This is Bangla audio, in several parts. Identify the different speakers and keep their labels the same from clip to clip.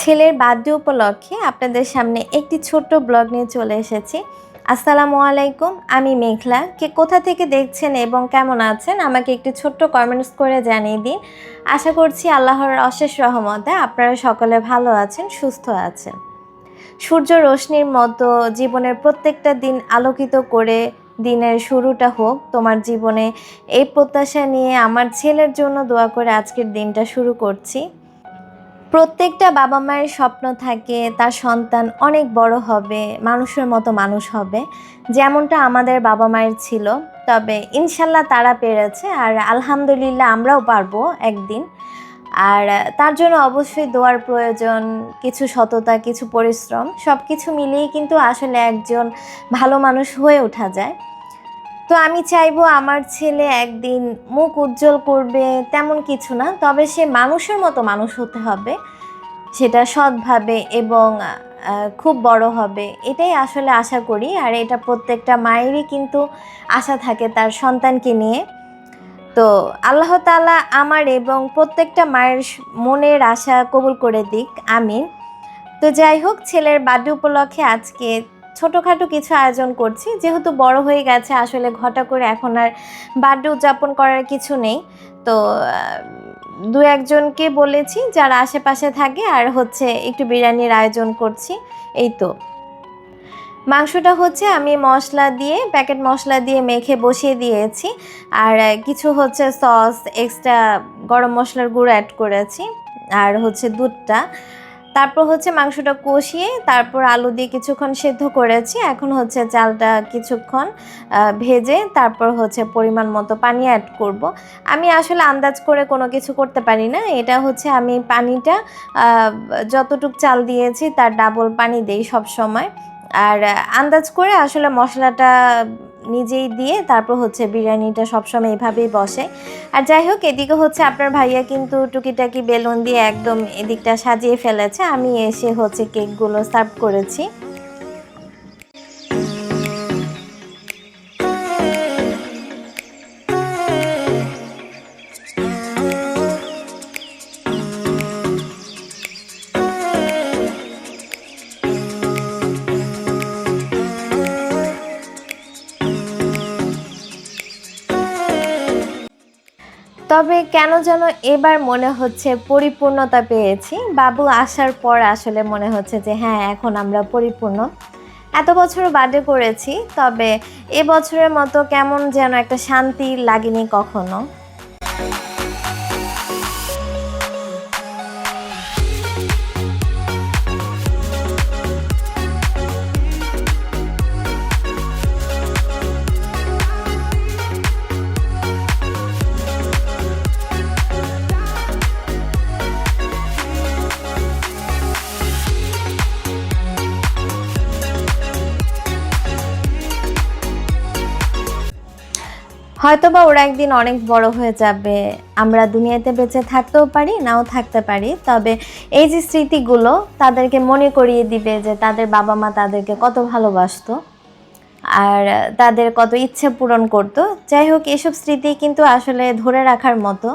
Speaker 1: ছেলের বার্থডে উপলক্ষে আপনাদের সামনে একটি ছোট্ট ব্লগ নিয়ে চলে এসেছি। আসসালামু আলাইকুম, আমি মেঘলা। কে কোথা থেকে দেখছেন এবং কেমন আছেন, আমাকে একটি ছোট্ট কমেন্টস করে জানিয়ে দিন। আশা করছি আল্লাহর অশেষ রহমতে আপনারা সকলে ভালো আছেন, সুস্থ আছেন। সূর্য রশ্মির মতো জীবনের প্রত্যেকটা দিন আলোকিত করে দিনের শুরুটা হোক, তোমার জীবনে এই প্রত্যাশা নিয়ে আমার ছেলের জন্য দোয়া করে আজকের দিনটা শুরু করছি। প্রত্যেকটা বাবা মায়ের স্বপ্ন থাকে, তার সন্তান অনেক বড় হবে, মানুষের মতো মানুষ হবে, যেমনটা আমাদের বাবা মায়ের ছিল। তবে ইনশাল্লাহ তারা পেরেছে আর আলহামদুলিল্লাহ আমরাও পারব একদিন। আর তার জন্য অবশ্যই দোয়ার প্রয়োজন, কিছু সততা, কিছু পরিশ্রম সব কিছু মিলিয়েই কিন্তু আসলে একজন ভালো মানুষ হয়ে ওঠা যায়। তো আমি চাইব আমার ছেলে একদিন মুখ উজ্জ্বল করবে, তেমন কিছু না, তবে সে মানুষের মতো মানুষ হতে হবে, সেটা সৎভাবে এবং খুব বড় হবে, এটাই আসলে আশা করি, আর এটা প্রত্যেকটা মায়েরই কিন্তু আশা থাকে তার সন্তানকে নিয়ে। তো আল্লাহ তাআলা আমার এবং প্রত্যেকটা মায়ের মনের আশা কবুল করে দিক, আমিন। তো যাই হোক, ছেলের বার্থডে উপলক্ষে আজকে ছোটোখাটো কিছু আয়োজন করছি। যেহেতু বড় হয়ে গেছে, আসলে ঘটা করে এখন আর বার্থডে উদযাপন করার কিছু নেই। তো দু একজনকে বলেছি যারা আশেপাশে থাকে আর হচ্ছে একটু বিরিয়ানির আয়োজন করছি। এই তো। মাংসটা হচ্ছে আমি মশলা দিয়ে, প্যাকেট মশলা দিয়ে মেখে বসিয়ে দিয়েছি। আর কিছু হচ্ছে সস, এক্সট্রা গরম মশলার গুঁড়ো অ্যাড করেছি। আর হচ্ছে দুধটা। তারপর হচ্ছে মাংসটা কষিয়ে তারপর আলু দিয়ে কিছুক্ষণ সেদ্ধ করেছি। এখন হচ্ছে চালটা কিছুক্ষণ ভেজে তারপর হচ্ছে পরিমাণ মতো পানি অ্যাড করব। আমি আসলে আন্দাজ করে কোনো কিছু করতে পারি না। এটা হচ্ছে আমি পানিটা যতটুক চাল দিয়েছি তার ডাবল পানি দেই সব সময় আর আন্দাজ করে আসলে মশলাটা নিজেই দিয়ে তারপর হচ্ছে বিরিয়ানিটা সবসময় এভাবেই বসে। আর যাই হোক এদিকে হচ্ছে আপনার ভাইয়া কিন্তু টুকিটাকি বেলুন দিয়ে একদম এদিকটা সাজিয়ে ফেলেছে। আমি এসে হচ্ছে কেকগুলো সার্ভ করেছি। তবে কেন যেন এবার মনে হচ্ছে পরিপূর্ণতা পেয়েছি। বাবু আসার পর আসলে মনে হচ্ছে যে হ্যাঁ এখন আমরা পরিপূর্ণ। এত বছর বাদে করেছি তবে এ বছরের মতো কেমন যেন একটা শান্তি লাগেনি কখনো। হয়তোবা ওরা একদিন অনেক বড় হয়ে যাবে। আমরা দুনিয়াতে বেঁচে থাকতেও পারি, নাও থাকতে পারি। তবে এই যে স্মৃতিগুলো, তাদেরকে মনে করিয়ে দিবে যে তাদের বাবা মা তাদেরকে কত ভালোবাসতো আর তাদের কত ইচ্ছে পূরণ করতো। যাই হোক, এসব স্মৃতি কিন্তু আসলে ধরে রাখার মতো।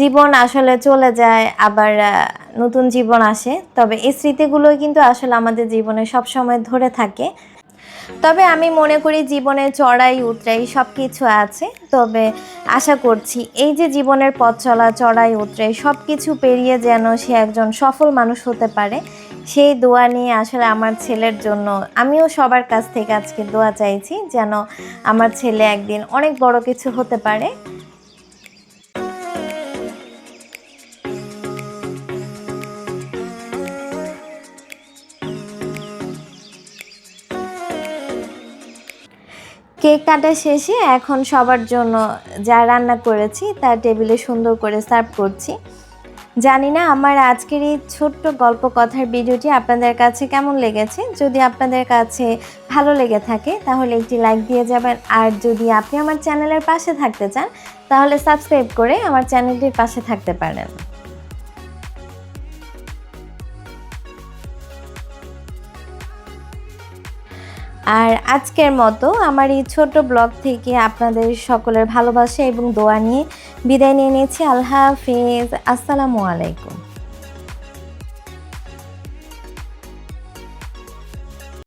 Speaker 1: জীবন আসলে চলে যায়, আবার নতুন জীবন আসে। তবে এই স্মৃতিগুলোই কিন্তু আসলে আমাদের জীবনে সবসময় ধরে থাকে। তবে আমি মনে করি জীবনে চড়াই, উতরাই সব কিছু আছে। তবে আশা করছি এই যে জীবনের পথ চলা, চড়াই, উতরাই সব কিছু পেরিয়ে যেন সে একজন সফল মানুষ হতে পারে, সেই দোয়া নিয়ে আসলে আমার ছেলের জন্য আমিও সবার কাছ থেকে আজকে দোয়া চাইছি যেন আমার ছেলে একদিন অনেক বড় কিছু হতে পারে। কেক কাটা শেষে এখন সবার জন্য যা রান্না করেছি তা টেবিলে সুন্দর করে সার্ভ করছি। জানি না আমার আজকের এই ছোট্ট গল্প কথার ভিডিওটি আপনাদের কাছে কেমন লেগেছে। যদি আপনাদের কাছে ভালো লেগে থাকে, তাহলে একটি লাইক দিয়ে যাবেন। আর যদি আপনি আমার চ্যানেলের পাশে থাকতে চান, তাহলে সাবস্ক্রাইব করে আমার চ্যানেলটির পাশে থাকতে পারেন। আর আজকের মতো আমার এই ছোট ব্লগ থেকে আপনাদের সকলের ভালোবাসা এবং দোয়া নিয়ে বিদায় নিয়ে নিয়েছি। আল্লাহ হাফিজ। আসসালামু আলাইকুম।